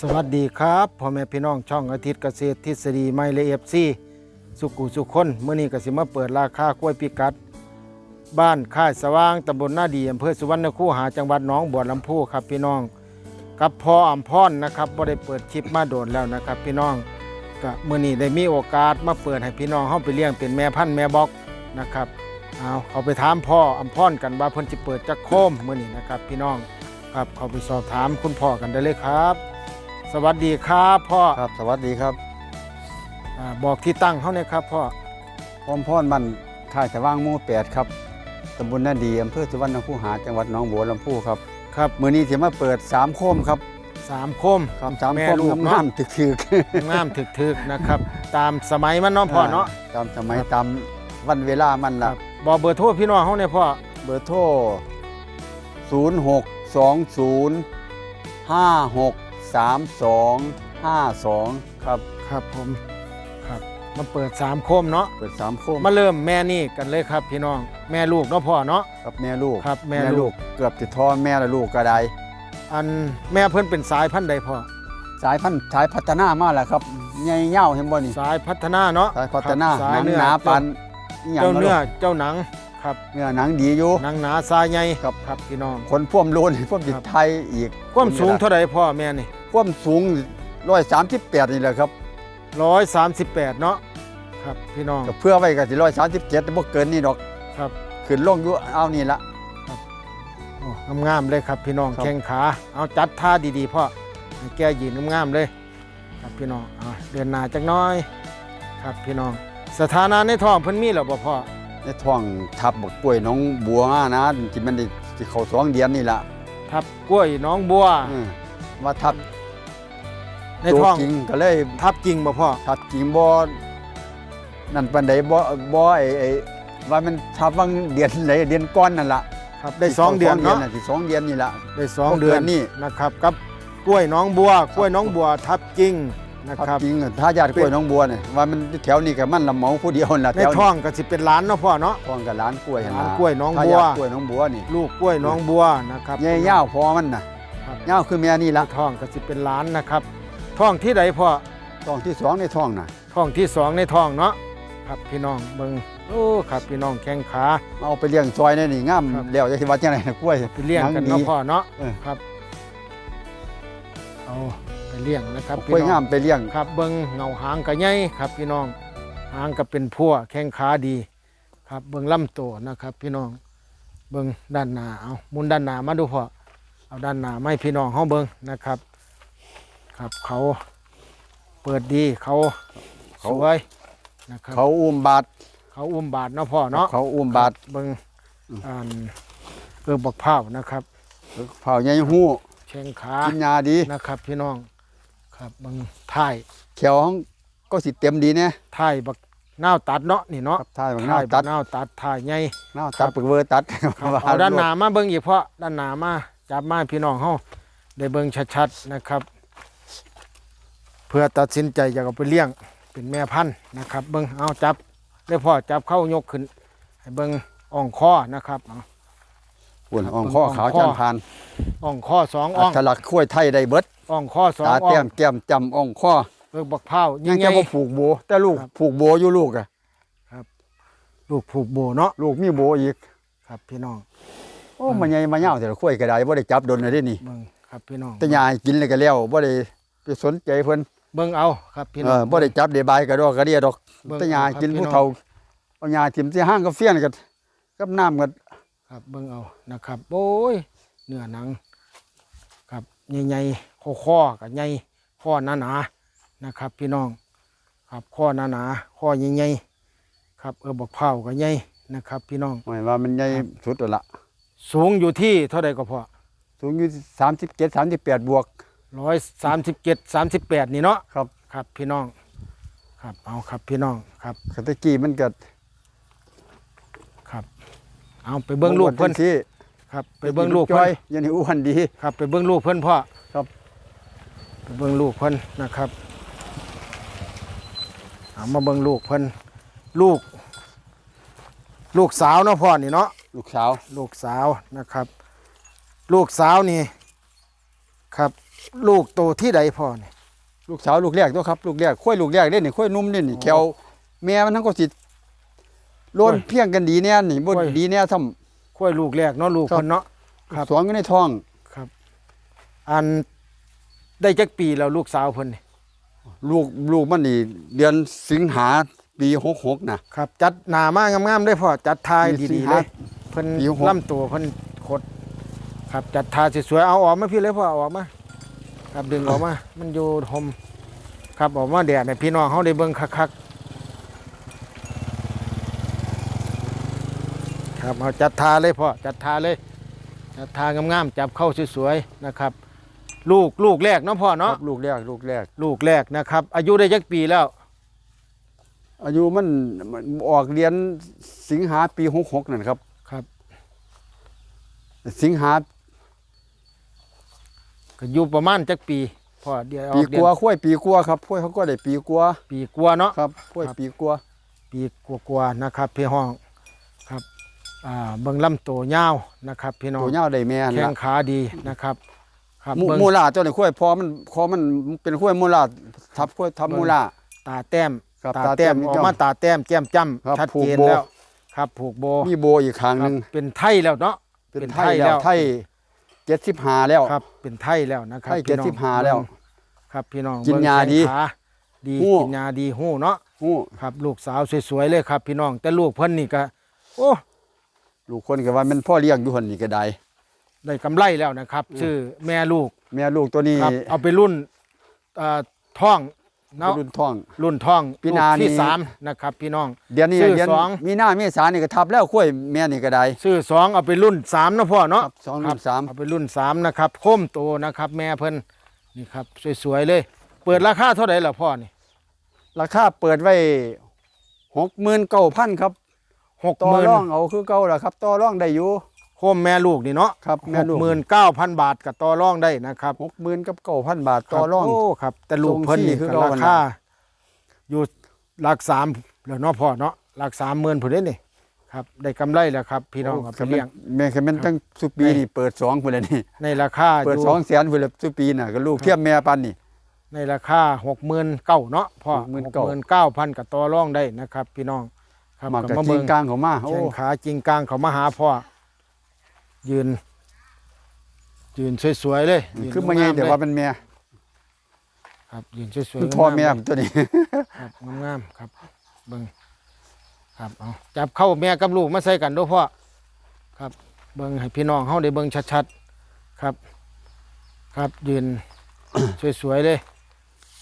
สวัสดีครับพ่อแม่พี่น้องช่องอาทิตย์เกษตรทฤษฎีไม่ละเอฟซีสุกุสุคนเมื่อนี้ก็สิมาเปิดราคากล้วยพิกัด บ้านค่ายสว่างตำบลนาดีอำเภอสุวรรณคูหาจังหวัดหนองบัวลำพูครับพี่น้อง กับพ่ออัมพรนะครับบ่ได้เปิดคลิปมาโดนแล้วนะครับพี่น้องก็เมื่อนี้ได้มีโอกาสมาเปิดให้พี่น้องเฮาไปเลี้ยงเป็นแม่พันธุ์แม่บอกนะครับเอาเขาไปถามพ่ออัมพรกันว่าเพิ่นสิเปิดจักโคมเมื่อนี้นะครับพี่น้องครับเขาไปสอบถามคุณพ่อกันได้เลยครับ สวัสดีครับพ่อครับ สวัสดีครับอ่าบอกที่ตั้งเขาเนี่ยครับพ่อพร้อมพรบันค่ายสว่างหมู่แปดครับตำบลนาดีอำเภอสุวรรณคูหาจังหวัดหนองบัวลำพูครับครับมื้อนี้สิมาเปิด3โคมครับสามโคม ครับสามแม่โคมลูกเนอะงามๆถึกงามถึกๆนะครับ ตามสมัยมันเน้องๆพ่อเนาะตามสมัยตามวันเวลามันคละรับบอกเบอร์โทรพี่น้องเขาเนี่ยพ่อเบอร์โทร 0620563252 ครับ ครับผมครับมาเปิดสามโคมเนาะเปิด3โคมมาเริ่มแม่นี่กันเลยครับพี่น้องแม่ลูกเนาะพ่อเนาะครับแม่ลูกครับแม่ลูกเกือบติดท้อแม่และลูกก็ได้ อันแม่เพิ่นเป็นสายพันธุ์ใดพ่อสายพันธุ์สายพัฒนามาแล้วครับใหญ่เง่าเห็นบ่นี่สายพัฒนาเนาะสายพัฒนาครับหสายนังเนื้อหนาปันหยังเจ้าเนื้อบ่ลูกเจ้าหนังครับเนื้อหนังดีอยู่หนังหนาทรายใหญ่ครับครับพี่น้องคนพ่วมโลนพ่วมจิครัตบไทยอีกความสูงเท่าไหร่พ่อแม่นี่ พ่วมสูงร้อยสามสิบแปดนี่แหละครับร้อยสามสิบแปดเนาะครับพี่น้อง ก็เพื่อไว้ก็สิร้อยสามสิบเจ็ดบ่เกินนี่ดอกครับขึ้นลงอยู่เอานี่ละโอ้งามๆเลยครับพี่น้องครับ แข้งขาเอาจัดท่าดีๆพ่อให้แกยืนงามๆเลย ครับพี่น้องเอาเดินหน้าจักหน้อย ครับพี่น้อง สถานะในท้องเพิ่นมีแล้วบ่พ่อในท้องทับบักกล้วยน้องบัวนะที่มันได้สิเข้าสองเดือนนี่ละทับกล้วยน้องบัวอืมว่าทับ ในท้อง ตัวจริงก็เลยทับจริงบ่พ่อ ทับจริงบ่นั่นปานใดบ่บ่ไอ้ไอ้ว่ามันทับวังเดือนไหนเดือนก้อนนั่นล่ะครับได้สองเดือนเนาะสิสองเดือนนี่ละได้สองบ่เกินเดือนนี่นะครับกับกล้วยน้องบัว กล้วยน้องบัวทับจริงนะทับครับจริงอะถ้าญาติกล้วยน้องบัวเนี่ยว่ามันแถวนี้ก็มันละเหมาผู้เดียวนั่นล่ะในแถวท้องก็สิเป็นหล้านเนาะพ่อเนาะ ท้องกับร้านกล้วยหั่ร้านล่ะกล้วยน้องถ้าบัวญาติกล้วยน้องบัวนี่ ลูกกล้วยน้องบัวนะครับใหญ่ยาวพอมันน่ะครับ ยาวคือแม่นี่ในละท้องก็สิเป็นหล้านนะครับ ท้องที่ใดพ่อท้องที่สองในท้องน่ะท้องที่สองในท้องเนาะครับพี่น้องเบิงโอ้ครับพี่น้องแข้งขาเอาไปเลี้ยงซอยนี่นี่งามครับแล้วจะสิว่าจังได๋กล้วยไปเลี้ยงกันหเนาะดีพ่อเนาะเออครับเอาไปเลี้ยงนะครับกล้วยพี่น้งาองมไปเลี้ยงครับเบิงเงาหางกระใหญ่ครับ พี่น้องหางก็เป็นพั่วแข้งขาดี ครับเบิงลำตัวนะครับ พี่น้องเบิงด้านหน้าเอาหมุนด้านหน้ามาดูพ่อเอาด้านหน้ามาให้พี่น้องเฮาเบิงนะครับ ครับเขาเปิดดีเขาสวยนะครับเขาอุ้มบาดเขาอุ้มบาทเนาะพ่อเนาะเขาอุ้มบาดเบิ่งอ่านเออบักเผาวนะครับเผาใหญ่ฮู้แข้งขากินยาดีนะครับ พี่น้องครับเบิ่งท้ายแขวของก็สิเต็มดีแน่ท้ายบักนาวตัดเนาะนี่เนาะครับท้ายบางท้าน้ายบัตักดนาวตัดท้ายใหญ่น้าตัดปึกเวอร์ตัดครับเอาด้านหน้ามาเบิ่งอีกเพราะด้านหน้ามาจับมาให้พี่น้องเฮาได้เบิ่งชัดๆนะครับ เพื่อตัดสินใจอยากเอาไปเลี้ยงเป็นแม่พันธุ์นะครับ เบิ่งเอาจับได้พ่อจับเข้ายกขึ้นให้เบิ่งอ่องคอนะครับเอาปุ่นอ่องข้อขาวจานพานอ่องคอสองอัอ่องตลักษณ์ข้วยไทยได้เบิดอ่องคอสองตาอ่อแต้งมแก้มจำอ่องข้อเบิกบักเผาวยัยิ่งงใหจะญ่บ่ผูกโบ แต่ลูกครับ ผูกโบอยู่ลูกอะลูกผูกโบเนาะลูกมีโบอีกครับพี่น้อง โอ้มันใหญ่มาเหี่ยวแต่ละข้วยก็ได้บ่ได้จับดนเลยเด้นี่ เบิ่งครับพี่น้องแต่ยาให้กินเลยก็แล้วบ่ได้ไปสนใจเพิ่น เบิ่งเอาครับพี่เอน้อง อบ่ได้จับได้บายก็ดอกก็เดียดอกเบิ่งแต่ยาให้กินครับพี่ผู้น้องเฒ่าเอายาทิ่มที่ห้างก็เฟี้ยนกันกับน้ำกันครับเบิ่งเอานะครับโอ้ยเนื้อหนังครับใหญ่ๆข้อข้อกับใหญ่ข้อหนาหนาๆนะครับ พี่น้องครับข้อหนาหนาๆข้อใหญ่ๆครับเออบักเผาวกับใหญ่นะครับ พี่น้องหมายว่ามันใหญ่สุดแล้วล่ะสูงอยู่ที่เท่าใดก็พอสูงอยู่37 38บวก ร้อยสามสิบเจ็ดสามสิบแปดนี่เนาะครับ ครับ พี่น้อง ครับเอาครับพี่น้องครับคตะกี้มันก็ครับ เอาไปเบิ้งลูกเพิ่นที่ครับ ไปเบิ้งลูกจ้อเพิ่ยนยันนี่อ้วนดีครับ ไปเบิ้งลูกเพิ่นพ่อครับ ไปเบิ้งลูกเพิ่นนะครับเอามาเบิ้งลูกเพิ่นลูก ลูกสาวเนาะพ่อนี่เนาะลูกสาว ลูกสาวนะครับ ลูกสาวนี่ ครับ ลูกโตที่ใดพ่อนี่ลูกสาวลูกแรกตัวครับลูกแรกค่อยลูกแรกเด้นี่ค่อยนุ่มนี่นี่แขวแม่มันทั้งก็สิโลนเพียงกันดีแน่นี่บ่ดีแน่ซ้ำค่อยลูกแรกเนาะลูกครับเพิ่นเนาะครับสองอยู่ในท้องอันได้จักปีแล้วลูกสาวเพิ่นนี่ลูกลูกมันนี่เดือนสิงหาปี66นะครับ จัดหน้ามางามๆได้พ่อจัดทายมีสิดีงๆหาเลยเพิ่นปีหกลำตัวเพิ่นขด ครับจัดทายสวยๆเอาออกมาพี่เลยพ่อเอาออกมา ครับดึงออกมา มันอยู่หมครับออกมาแดดให้พี่น้องเฮาได้เบิ่งคักๆครับเอาจัดทาเลยพ่อจัดทาเลยจัดทางามๆจับเข้าสวยๆนะครับ ลูกลูกแรกเนาะพ่อคเนาะรับลูกแรกลูกแรก ลูกแรกนะครับ อายุได้จักปีแล้ว อายุมันมันออกเรียนสิงหาปี66นั่นครับครับ สิงหา ก็อยู่ประมาณจักปีพ่อเดี๋ยวออปีเดืกอนลัวาค่อยปีกลัวาครับค่อยเขาก็ได้ปีกลัวาปีกว่าเนาะ ครับค่อยครับ ปีกลัวาปีกว่าๆนะครับพี่ห้องครับอ่าเบิ่งลำตัวยาวนะครับ พี่น้องตัวยาวได้แม่นแข้ละงขาดีนะครับ ครับมูเบิ่งมูลาตัวนี้ค่อยพอมันพอมันเป็นค่อยมูลาทับค่อยทับเบิ่งมูลา ตาแต้มครับตาตาแต้แต้มมออกมาตาแต้มแก้มจ้ครับำชัดผูกเจนโบ แล้ว ครับผูกโบมีโบอีกข้างหนึงครับเป็นไทยแล้วเนาะ เป็นเป็นไทไทยยแล้แล้วว ไทย เจ็ดสิบห้าแล้ว ครับ เป็นไทยแล้วนะครัไทยพี่น้อง75แล้วเบิ่งครับพี่น้องกินเบิ่งยาดีแข้งขาดีหู้กินยาดีหู้เนาะฮู้ครับ ลูกสาวสวยๆเลยครับ พี่น้องแต่ลูกเพิ่นนี่ก็โอ้ลูกคนก็ว่ามันพ่อเลี้ยงอยู่หั่นนี่ก็ได้ได้กำไรแล้วนะครับชื่อแม่ลูก แม่ลูกตัวนี้ครับเอาไปรุ่นเอ่อท่อง เนาะรุ่นท้อง รุ่นท่องพี่ลูกนานี่ที่สามนะครับ พี่น้อง เดือนนี้ชื่อเดือนสองมีหน้าเมษานี่ก็ทับแล้วค่อยแม่นี่ก็ได้ชื่อสองเอาไปรุ่นสามเนาะพ่อเนาะครับสองครัรุ่บนสามเอาไปรุ่นสามนะครับโค้มโตนะครับ แม่เพิ่นนี่ครับสวยๆเลย เปิดราคาเท่าไหร่ล่ะพ่อนี่ ราคาเปิดไว้หกหมื่นเก้าพันครับหกต่อหมื่นร่องเอาคือเก่าละครับต่อร่องได้อยู่ โค้มแม่ลูกนี่เนาะครับหแม่กลูกหมื่นเก้าพันบาทกับต่อร่องได้นะครับหกหมื่นกับเก้าพันบาทต่อร่องโอ้ครับ แต่ลูกเพิ่นนี่ทรงสี่คือก็เก่าราหั่นคาล่ะอยู่หลักสามแล้วเนาะพ่อเนาะหลักสามหมื่นผู้เด้นี่ครับได้กำไรแล้วครับ พี่น้องเอาไปเลี้ยงแม่คันแม่นตั้งสุปีนี่เปิดสองพุ่นแล้วนี่ในราคาอเปิดยู่สองแสนพุ่นแล้วสุปีน่ะก็ลูกเทียมแม่ปันนี่ในราคาหกหมื่นเก้าเนาะพ่อหกหมื่น69,000เก้าพันกับต่อรองได้นะครับ พี่น้องครับมากก็กับมาจริเบิ่งงกลางเขามาโอ้แข้งขาจริงกลางเขามาหาพ่อ ยืน ยืนสวยๆเลยยืนคือมันไงงๆแต่เลยว่าเป็นแม่ครับยืนสวยๆมันพ่อแม่งามตัวนี้ ๆครับงามๆครับเบิ่งครับเอาจับเข้าแม่กับลูกมาใส่กันเด้วยพ่อครับเบิ่งให้พี่น้องเฮาได้เบิ่งชัดๆครับ ครับยืน สวยๆเลย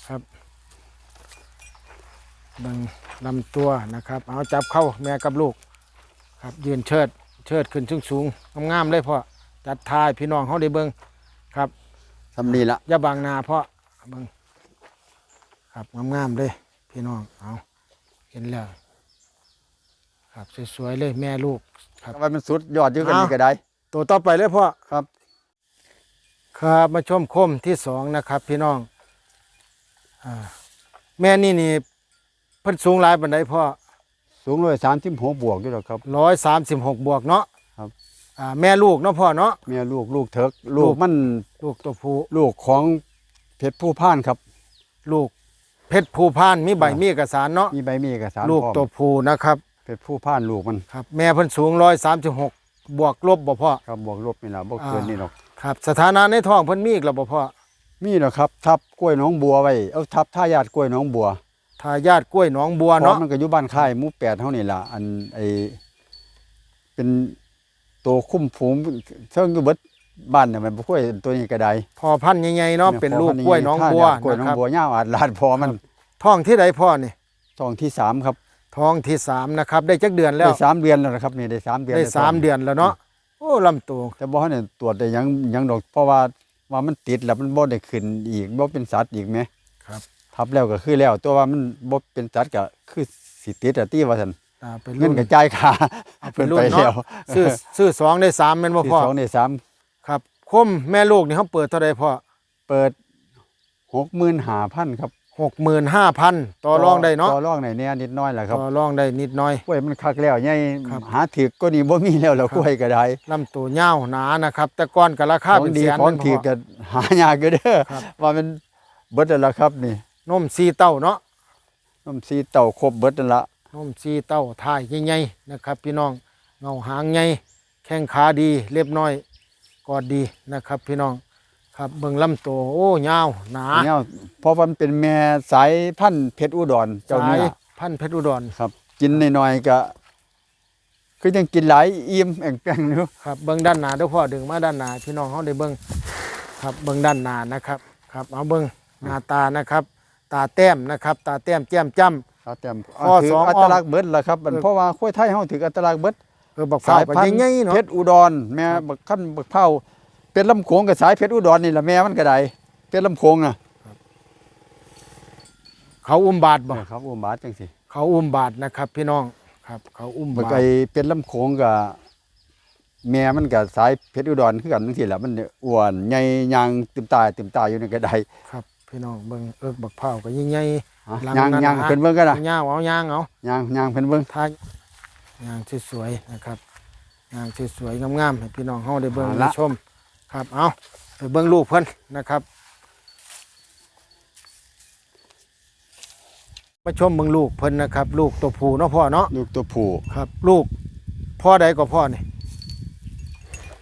ครับเบิ่งลำตัวนะครับ เอาจับเข้าแม่กับลูก ครับยืนเชิด เชิดขึ้นสูงสูงๆงามๆเลยพ่อจัดทายพี่น้องเฮาได้เบิ่งครับทำนี่ละอย่าบางหนาเพราะเบิ่งครับงามๆเลยพี่น้องเอาเห็นแล้วครับสวยๆเลยแม่ลูกครับว่ามันสุดยอดอยู่กันเอานี่ก็ได้ ตัวต่อไปเลยพ่อครับ ครับมาชมคมที่สองนะครับ พี่น้องอ่าแม่นี่นี่เพิ่นสูงหลายปันไดพ่อ สูงร้อยสามสิบหกบวกอยู่แล้วครับ ร้อยสามสิบหกบวกเนาะครับ อ่าแม่ลูกเนาะพ่อเนาะแม่ลูกลูกเถิกลูลูกก มันลูกตัวผู้ลูกของเพชรผู้พ่านครับ ลูกเพชรภูพานมีใบอ่ามีมีเอกสารเนาะมีใบมีเอกสารลูกพร้อมตัวผู้นะครับเพชรผู้พ่านลูกมันครับ แม่เพิ่นสูงร้อยสามสิบหกบวกลบบ่พ่อ ครับบวกลบนี่ละบ่เกินอ่านี่ นี่หรอกครับ สถานะในท้องเพิ่นมีอีกแล้วบ่พ่อมีหรอกครับ ทับกล้วยหน้องบัวไว้เอาทับท่ายาดกล้วยหน้องบัว ทายาทกล้วยหนองบัวเพราะเนาะมันก็อยู่บ้านค่ายหมู่แปดเท่านี่ล่ะอันไอเป็นตัวคุ้มฝูงเชิงอยู่เบิดบ้านเนี่ยมันบ่ค่อยตัวนี้ก็ได้พอพันธุ์ใหญ่ๆเนาะเป็นลูกกล้วยหนองบัวท่ายาดกล้วยหนอนะงครับบัวยาวอาดลาดพอมันท้องที่ใดพ่อนี่ท้องที่สามครับท้องที่สามนะครับ ได้จักเดือนแล้วได้สามเดือนแล้วนะครับนี่ได้สามเดือนได้แล้วสามเดือนแล้วเนาะโอ้ลำตัวแต่บ่เนี่ยตรวจได้หยังหยังดอกเพราะว่าว่ามันติดแล้วมันบ่ได้ขึ้นอีกบ่เป็นสัตว์อีกไหมครับ ทับแล้วก็คือแล้ว ตัวว่ามันบ่เป็นสัตว์ก็คือสิติดอะที่ว่าซั่นอ่าเป็นเงิรุ่นนก็จ่ายค่าเอาเป็เพิ่นนรุ่ไปนแล้วเนาะซื้อซื้อสองได้สามแม่นบ่ที่พ่อสองในสามครับคมแม่ลูกนี่เขาเปิดเท่าใดพ่อเปิด65,000ครับหกหมื่นห้าพันต่อรองได้เนาะต่อรองได้แน่นิดน้อยแหละครับต่อรองได้นิดหน้อย กล้วยมันคักแล้วใหญ่ครับ หาถึกก็นี่บ่มีแล้วแล้วครับกล้วยก็ได้ลำตัวยาวหนานะครับ แต่ก่อนก็ราคาขอเป็งนดีแสนของนั่นถึกพ่อก็หายากอยู่เด้อครับ ว่ามันเบิดแล้วล่ะครับนี่ นมซีเต้าเนาะน้ำซีเต่าครบเบิดนั่นละนมซีเต้าถ่ายใหญ่ๆนะครับ พี่น้องเงาหางใหญ่แข้งขาดีเรียบน้อยกอดดีนะครับ พี่น้องครับเบิ่งลำตัวโอ้ยาวหนาเนี่ยเพราะว่ามันเป็นแม่สายพันธุ์เพชรอุดรเจ้าสาเนื้ยอพันธุ์เพชรอุดรครับ กินหน่อยๆก็คือยังกินหลายอิ่มแอ่งแป้งอยู่ครับเบิ่งด้านหน้าเด้อพ่อดึงมาด้านหน้าพี่น้องเฮาได้เบิ่งครับเบิ่งด้านหน้านะครับ ครับเอาเบิ่งหน้าตานะครับ ตาแต้มนะครับตาแต้มแจ่มจ้ำครับแต่ข้อถืสองอัตลักษณ์เบิดล่ะครับเออเพราะว่าข้วยไทยเฮาถืออัตลักษณ์เบิดเออบักสาสายยพัพันนธุ์ธุ์ใหญ่ๆเนาะเพชรอุดรแม่บักขั้นบักเผาเป็นลำโขงกับสายเพชรอุดรนี่ล่ะแม่มันก็ได้เป็นลำโขงน่ะเขาอุ้มบาทบ่ครับอุบาทจังซี่เขาอุ้มบาทนะครับ พี่น้องครับ เขาอุ้มบักบาทไอเป็นลำโขงกับแม่มันกับสายเพชรอุดรคือกันจังซี่ล่ะมันอ้วนใหญ่ยางติมตาติมตาอยู่ในกระไดครับ พี่น้องเบิ่งเอิกบักเผาก็ใหญ่อะหลังยางนั้นยางนะเพิ่นเบิ่งกันน่ะๆยาวเอายางเอายางยางเพิ่นเบิ่งทายยางสวยๆนะครับยางสวยๆงามๆให้พี่น้องเฮาได้เบิ่งได้ชม ครับเอาไปเบิ่งลูกเพิ่นนะครับ มาชมเบิ่งลูกเพิ่นนะครับ ลูกตัวผู้เนาะพ่อเนาะลูกตัวผู้ครับ ลูกพ่อใดก็พ่อนี่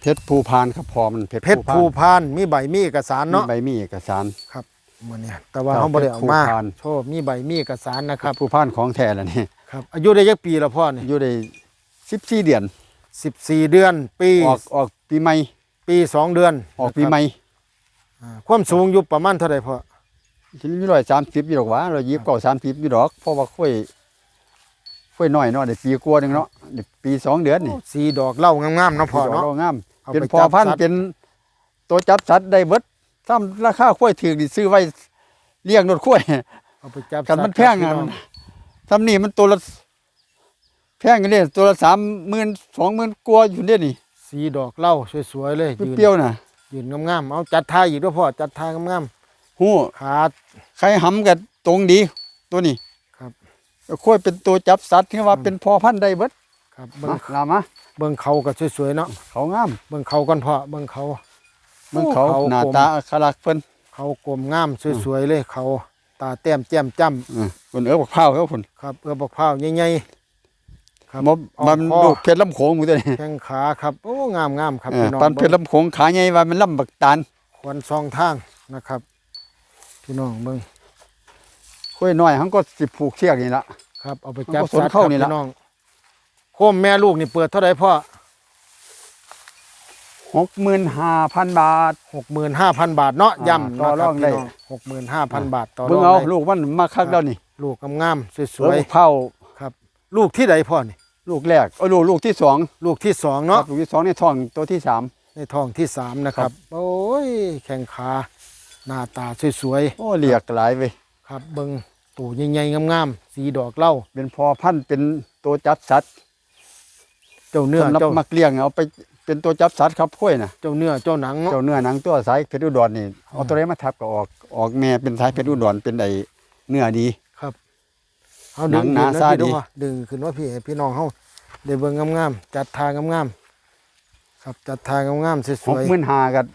เพชรภูพานครับพอมันเพชรเพชรภูพานมีใบมีเอกสารมีเนาะใบมีเอกสาร ครับ มื้อนี้แต่ว่าครับเฮาบ่ได้เอามาเพชรภูพาน โชว์มีใบมีเอกสารนะครับภูพานของแท้แล้วนี่ครับ อายุได้ยักปีแล้วพ่อนี่อยู่ได้14เดือน14เดือนปีออกออกปีใหม่ปีสองเดือนออกปีใหม่อ่าความสูงอยู่ประมาณเท่าไหร่พ่อทีนี้ร้อยสามสิบอยู่ดอกหวะร้อยยี่สิบเก้าสามสิบอยู่ดอกเพราะว่าค่อยค่อยน้อยเนาะได้ปีกว่าหนึงเนาะได้ปีสองเดือนนี่สีดอกเหล่างามๆเนาะพ่อเนาะดกงามเอาเป็นไปพอพันจับสัตว์ธุ์เป็นตัวจับสัตว์ได้เบิด ซ้ำราคาค่อยถือนี่ซื้อไว้เลี้ยงรถค่อยเอาไปจับกันมันสัตว์แพงครัอะบพี่น้ซ้ำนี่มันตัวละแพงกันเนี่ยตัวละสามหมื่นสองหมื่นกว่าอยู่เนี่ยนี่สีดอกเหล่าสวยๆเลยยืนเปรี้ยวๆน่ะยืนงามๆเอาจัดท่าอีกด้วยพ่อจัดท่างามหู้ๆขาใครหำกับตรงดี ตัวนี้ครับค่อยเป็นตัวจับสัตว์ที่ว่าเป็นพอพันธุ์ได้เบิดครับเบิ่งมาลามาเบิ่งเขาก็สวยๆเนาะเขางามเบิ่งเขาก่อนพ่อเบิ่งเขาเมืองเขาโอ้เขาหน้ากลมตาอัคลักษณ์เพิ่นเขากลมงามสวยๆเลย เขาตาแต้มแจ่มจ้อือเพิ่นเออบักพร้าวเขาเพิ่นำครับเออบักพร้าวใหญ่ๆครับมบอ่อมันคอลูกเพชรลำโขงหมู่ตัวนี้แข้งขาครับโอ้งามๆครับเออพี่น้องปันเพชรลำโขงขาใหญ่ว่ามันลำบักตาลควรซองทางนะครับ พี่น้องเบิ่งค่อยน้อยหังก็สิผูกเชือกนี่ละครับเอาไปจับเอาก็สนสัตว์คเข้ารับนี่ล่ะพี่น้องโคมแม่ลูกนี่เปิดเท่าไหร่พ่อ 65,000บาท หกหมื่นห้าพันบาทเนาะอ่าย่ำต่อนะครรัอบงพี่ได้น้องหกหมื่นห้าพันบาทต่อรเบิ่งองเอาได้ลูกมันมาคักแล้วนี่ลูกงามๆสเออวยบักเผาๆครับ ลูกที่ใดพ่อนี่ลูกแรกเออลูกลูกที่สองลูกที่สองครัเนาะบลูกที่สองในท้องตัวที่สาม ในท้องที่สามนะครับ โอ้ย แข้งขา หน้าตาสวยโอ้เรียกหลายเว้ยๆ ครับเบิ่งตูใหญ่ๆงามๆ สีดอกเหล้าเป็นพอพันธุ์เป็นตัวจับสัตว์เจ้าเนื้อสำหรับเจ้ามักเลี้ยงเอาไป เป็นตัวจับสัตว์ครับค่อยน่ะเจ้าเนื้อเจ้าหนังเนาะเจ้าเนื้อหนังตัวสายเพชรอุดรนี่เอาตัวไหนมาทับก็ออกออกแม่เป็นสายเพชรอุดรเป็นไอเนื้อดี ครับเอาดึงหนังหนาดึงซาพี่ดี ว่าดึงขึ้นว่าพี่ให้พี่น้องเฮาได้เบิ่งงามๆจัดทางามๆครับจัดทางามๆสหกวยหมื่นหากัน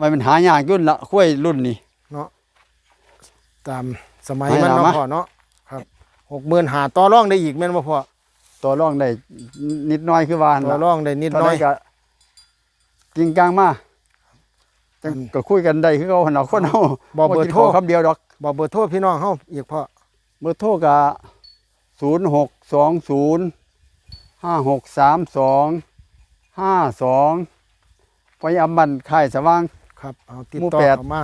มันเป็นหายากยุ่นละค่อยรุ่นนี้ ๆเนาะตามสมัยให้มันเราเนาะมา พ่อเนาะครับหกหมื่นหาต่อรองได้อีกแม่นบ่พ่อตัวร่องได้นิดน้อยคือว่าต่อรองได้นิดตอนหน้อยก็ กิงกลางมาจังก็คุยกันได้คือเขาหันเอาคนเอาบอกเบอร์โทรคำเดียวดอก บอกเบอร์โทรพี่น้องเฮาอีกพ่อเบอร์โทรก็ศูนย์หกสองศูนย์ห้าหกสามสองห้าสองพยอำบันค่ายสว่าง ครับเอาติดหมู่ต่อแปดเข้ามา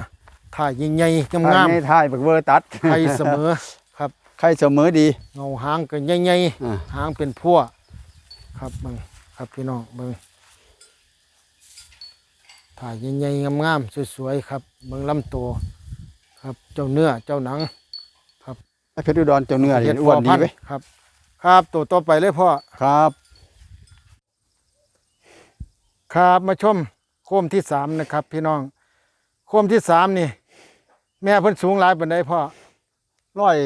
ถ่ายใหญ่ๆงามในท้ายบักเบอร์ตัดๆไทยเสมอครับใครเสมอดีเงาหางก็ใหญ่อ่าๆหางเป็นพั่วครับเบิ่งครับพี่น้องเบิ่ง ถ่ายใหญ่ๆงามๆสวยๆครับเบิ่งลำตัวครับ เจ้าเนื้อเจ้าหนังไอ้เพชรอุดรเจ้าเนื้อนี่เฮ็ดอ้วนดีพพัไหมครับ ครับตัวต่อไปเลยพ่อครับ ครับมาชมโคมที่สามนะครับ พี่น้อง โคมที่สามนี่ แม่เพิ่นสูงหลายปานใดพ่อร้อย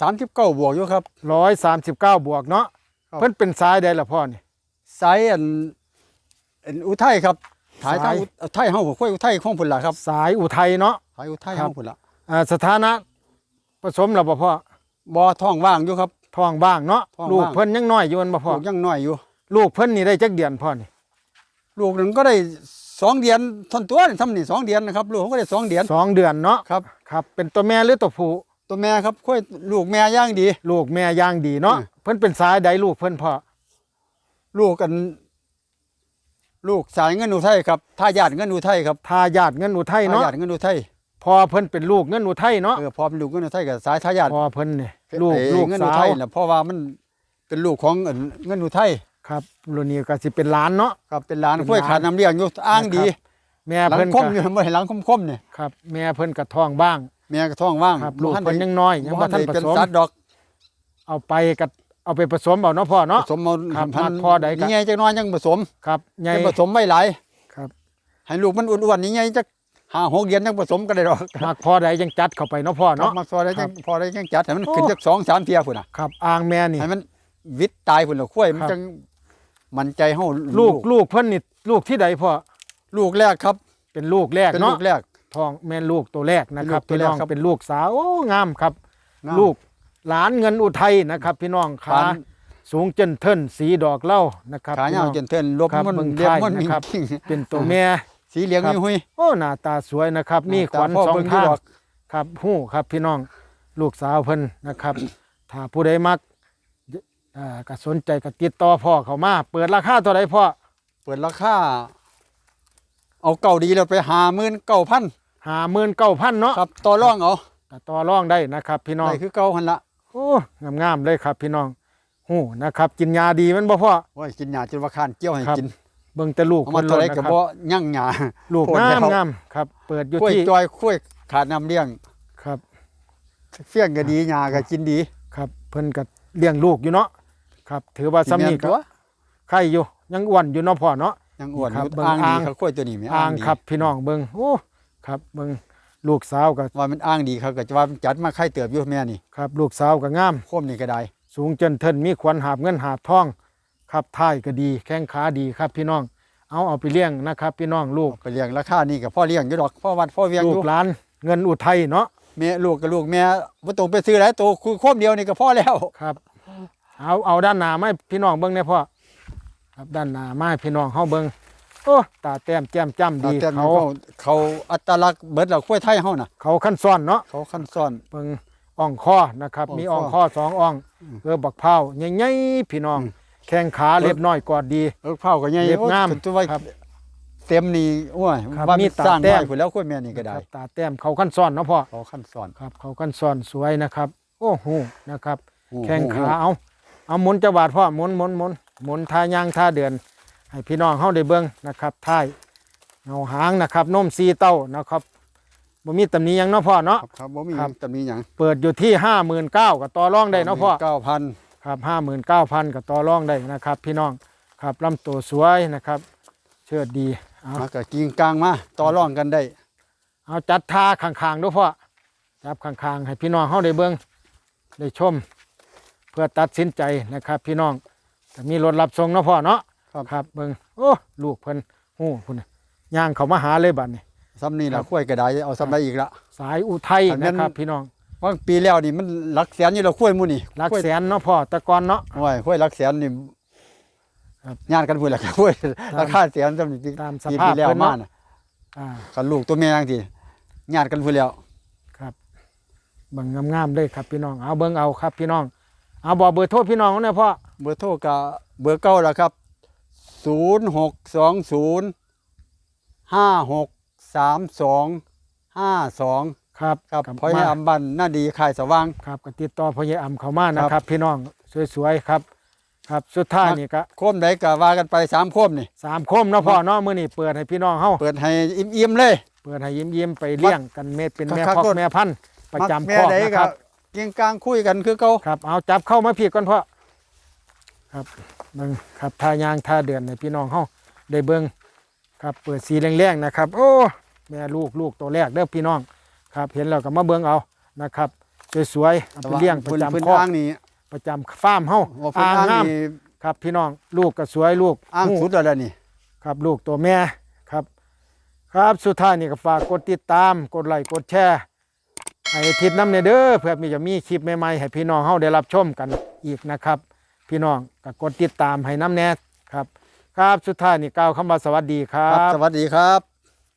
สามสิบเก้าบวกอยู่ครับร้อยสามสิบเก้าบวกเนาะครับเพิ่นเป็นสายใดล่ะพ่อนี่ไซส์อันอันอุทัยครับ ถ่ายทางสายอุอุทัยเฮาค่อยอุทัยของพุ่นล่ะครับ สายอุทัยเนาะถ่ายอุทัยครัเฮาบพุ่นล่ะอ่าสถานะผสมแล้วบ่พ่อบ่ท้องว่างอยู่ครับท้องบ้างเนาะท้องลูกว่างเพิ่นยังน้อยอยู่แม่นบ่พ่อลูกยังน้อยอยู่ ลูกเพิ่นนี่ได้จักเดือนพ่อนี่ลูกหนึงก็ได้สองเดือนทนตัวนี่ทำนี่สองเดือนนะครับ ลูกเขาก็ได้สองเดือนสองเดือนเนาะครับครับ เป็นตัวแม่หรือตัวผู้ตัวแม่ครับค่อยลูกแม่ย่างดี ลูกแม่ย่างดีเนาะอืมเพิ่นเป็นสายใดลูกเพิ่นพ่อลูกกัน ลูกสายเงินอุทัยครับทายาทเงินอุทัยครับทายาทเงินอุทัยทาเนาะยาทเงินอุทัยพอเพิ่นเป็นลูกเงินอุทัยเนาะเออพอเป็นลูกเงินอุทัยกับสายทายาทพอเพิ่นนี่ลูกเอ่อลูกเงินอุสาทัวยนะเพราะว่ามันเป็นลูกของเอิ้นเงินอุทัยครับรุ่นนี้ก็สิเป็นหลานเนาะครับเป็นหลานเป็นค่อยหลานขาดน้ำเลี้ยงอยู่อ้างดี แม่หลังเพิ่นคก็มอยู่บ่เห็นหลังคมคมๆนี่ครับแม่เพิ่นก็ท้องบ้าง แม่ก็ท้องว่างครับลูกบ่ทัเพิ่นได้ยังน้อยยังบ่บ่ทัทันนได้ผเป็นสมสัตว์ดอก เอาไปกับ เอาไปผสมเอาเนาะพ่อผเนาะสมเอาครับพันมักพอใดก็นี่ไงจักหน้อยยังผสมครับใหญ่ ยังผสมไว้หลายครับ ให้ลูกมันอ้วนๆนี่ไงจักห้าหกเดือนยังผสมก็ได้ดอกมักพอใดยังจัดเข้าไปเนาะพ่อเนาะเนาะมาซอยได้ครัจับงพอได้จังจัดให้มันโอ้ ขึ้นจักสองสามเทียพุ่นน่ะครับอ่างแม่นี่ ให้มันวิตตายพุ่นละคุ้ยมันครับ จังมันใจเฮาลูกลูกเพิ่นนี่ลูกที่ใดพ่อลูกแรกครับเป็นลูกแรกเป็นเนาะลูกแรกท้องแม่นลูกตัวแรกนะครับเป็นพี่ลูกตัวแรกน้องครับ เป็นลูกสาวโอ้งามครับงามลูก หลานเงินอุทัยนะครับ พี่น้องขาปาน สูงเจนเทินสีดอกเหล้านะครับขาพี่ยาวน้องจนเทินลบครับมันเบิ่งเรียบท้ายมันนะครับจริงเป็นตัวแม่ๆสีเหลืองครับหุยโอ้หน้าตาสวยนะครับ มีขวัญตาพ่อสองเบิ่งอยู่ข้างดอกครับหู้ครับพี่น้องลูกสาวเพิ่นนะครับ ถ้าผู้ใดมักอ่าก็สนใจก็ติดต่อพ่อเขามา เปิดราคาเท่าไรพ่อเปิดราคาเอาเก่าดีแล้วไปหาหมื่นเก้าพันหาหมื่นเก้าพันเนาะครับต่อรองเอาก็ต่อรองได้นะครับ พี่น้อง ได้คือเก่าหันละโอ้งามๆเลยครับ พี่น้องหู้นะครับ กินยาดีมันบ่พ่อโอ้ยกินหญ้าจนว่าคร้านเกี่ยวให้ครับกิน เบิ่งแต่ลูกเอาเพิ่มานเท่าโลไรดนะก็ครับบ่ยั่งหญ้าลูกโพดงาแล้มวงามครับ เปิดอยู่คุ้ยที่จอยคุ้ยขาดน้ำเลี้ยงครับเฟี้ยงก็ดีหญ้าก็กินดี ครับ เพิ่นก็เลี้ยงลูกอยู่เนาะครับ ถือว่าซ้ำนี่แม่ก็ตัวไข่อยู่ยังอ้วนอยู่เนาะพ่อเนาะยังอ้วนครับอยู่เบิ่งอ้างดีอ่างครับคุ้ยตัวนี้แม่อ่างดีครับ พี่น้องเบิ่งโอ้ครับเบิ่ง ลูกสาวก็ว่ามันอ้างดีเขาก็จะว่ามันจัดมาไข่เติบอยู่แม่นี่ครับ ลูกสาวก็งามโคมนี่ก็ได้ สูงเจนเทินมีขวัญหาบเงินหาบทองครับท้ายก็ดี แข้งขาดีครับพี่น้อง เอาเอาไปเลี้ยงนะครับ พี่น้องลูกไปเลี้ยงราคานี่ก็พ่อเลี้ยงอยู่ดอกพ่อวัดพ่อเวียงอลูยู่กหลานเงินอุทัยเนาะแม่ลูกกับลูกแม่บ่ต้องไปซื้อหลายตัวคือโคมเดียวนี่ก็พอแล้วครับ เอาเอาด้านหน้ามาให้พี่น้องเบิ่งได้พ่อครับด้านหน้ามาให้พี่น้องเฮาเบิ่ง โอ้ตาแต้มแจ่มจ้ำดีแต่เขาเขาเขาอัตลักษณ์เบิดแล้วคุ้ยไทยเฮาน่ะ เขาขั้นซ้อนเนาะเขาคันซ่อน เบิ่งอ่องคอนะครับ อ่องมีคออ่องคอสองอ่องอืมเออบักเผาวใหญ่ๆพี่น้อง อืม แข้งขาเรียบน้อยกอดดี เอิกเผาก็ใหญ่เรียบโอ้งามตัวไว้ครับเต็มนี่โอ้ยครับว่ามีมีตาสร้างแต้ม ไว้พุ่นแล้วคุ้ยแม่นี่ก็ได้ครับตาแต้มเขาขั้นซ้อนเนาะพ่อเขาคันซ่อน ครับ เขาขั้นซ้อนสวยนะครับ โอ้โหนะครับ โอ้โห แข้งขาเอาเอาหมุนจะบาดพ่อหมุนหมุนหมุนหมุนท่ายางท่าเดือน ให้พี่น้องเฮาได้เบิ่งนะครับท้ายเงาหางนะครับนมซีเต้านะครับบ่มีตำหนิหยังเนาะพ่อเนาะ ครับครับบ่มีครับตำหนิหยังเปิดอยู่ที่ 59,000ก็ต่อรองได้เนาะพ่อ9,000ครับ59,000ก็ต่อรองได้นะครับ พี่น้องครับลำตัวสวยนะครับ เชิดดีเอามาก็กิงกลางมาต่อรองกันได้เอาจัดท่าข้างๆด้วยพ่อจับข้างๆให้พี่น้องเฮาได้เบิ่งได้ชม เพื่อตัดสินใจนะครับ พี่น้องแต่มีรถรับส่งเนาะพ่อเนาะ ครับครับเบิ่งโอ้ลูกเพิ่นฮู้พุ่นน่ะย่างเขามาหาเลยบัดนี้ซ้ำนี่ครัล่ะบคุ้ยก็ได้เอาซ้ำได้อีกละสายอุทัยอันนั้นะนครับพี่น้องว่าปีแล้วนี่มันหลักแสนอยู่แล้วคุ้ยหมู่นี่หลักคุ้ยแสนเนาะพ่อแตะกอนเนาะโอ้ยคุ้ยหลักแสนนี่ครับญาติกันพุ่นล่ะคุ้ยราคาแสนซ้ำนี่ปีตามสปีภาพที่แล้วเพิ่นมาเนาะน่ะอ่าคันลูกตัวแม่จังซี่ญาติกันพุ่นแล้วครับเบิ่งงามๆเลยครับพี่น้องเอาเบิ่งเอาครับพี่น้องเอาบอกเบอร์โทรพี่น้องเนี่ยพ่อเบอร์โทรก็เบอร์เก่าแล้วครับ 0620 563252ครับครับกลัพอยมาอำบันน่าดีขายสว่าง ครับก็ติดต่อพ่อใหญ่อ่ำเขามานะครับ พี่น้องสวยๆครับ ครับสุดท้ายนี่ก็โคมใดก็ว่ากันไปสามโคมนี่สามคมเนาะพ่อเนาะมื้อนี้เปิดให้พี่น้องเฮาเปิดให้อิ่มๆเลย เปิดให้ยิ้มๆไปเลี้ยงกันเม็ดเป็นแม่คักๆพอกโลดแม่พันธุ์ประจำมักคอกแม่ใดนะคก็รับเกียงกลางคุยกันคือเก่าครับเอาจับเข้ามาพี่ก่อนพ่อครับ เบิ่งครับท่ายางท่าเดือนในพี่น้องเฮาได้เบิ่งครับเปิดสีแรงๆนะครับ โอ้แม่ลูกลูกตัวแรกเด้อพี่น้องครับเห็นแล้วก็มาเบิ่งเอานะครับสวยๆเอาไปเลี้ยงประพื้นจำพื้นคอกทางนี้ประจำฟาร์มเฮาว่าพื้นอ่างทางงามนี่ครับพี่น้องลูกก็สวยลูกอ้างหูสุดแล้วล่ะนี่ครับลูกตัวแม่ครับ ครับสุดท้ายนี่ก็ฝากกดติดตามกดไลค์กดแชร์ให้ทิศน้ำในเด้อเพื่อมีจะมีคลิปใหม่ๆให้พี่น้องเฮาได้รับชมกันอีกนะครับ พี่น้องก็กดติดตามให้น้ำแน่ครับ ครับสุดท้ายนี่กล่าวคำว่าสวัสดีครัครับ บ สวัสดีครับ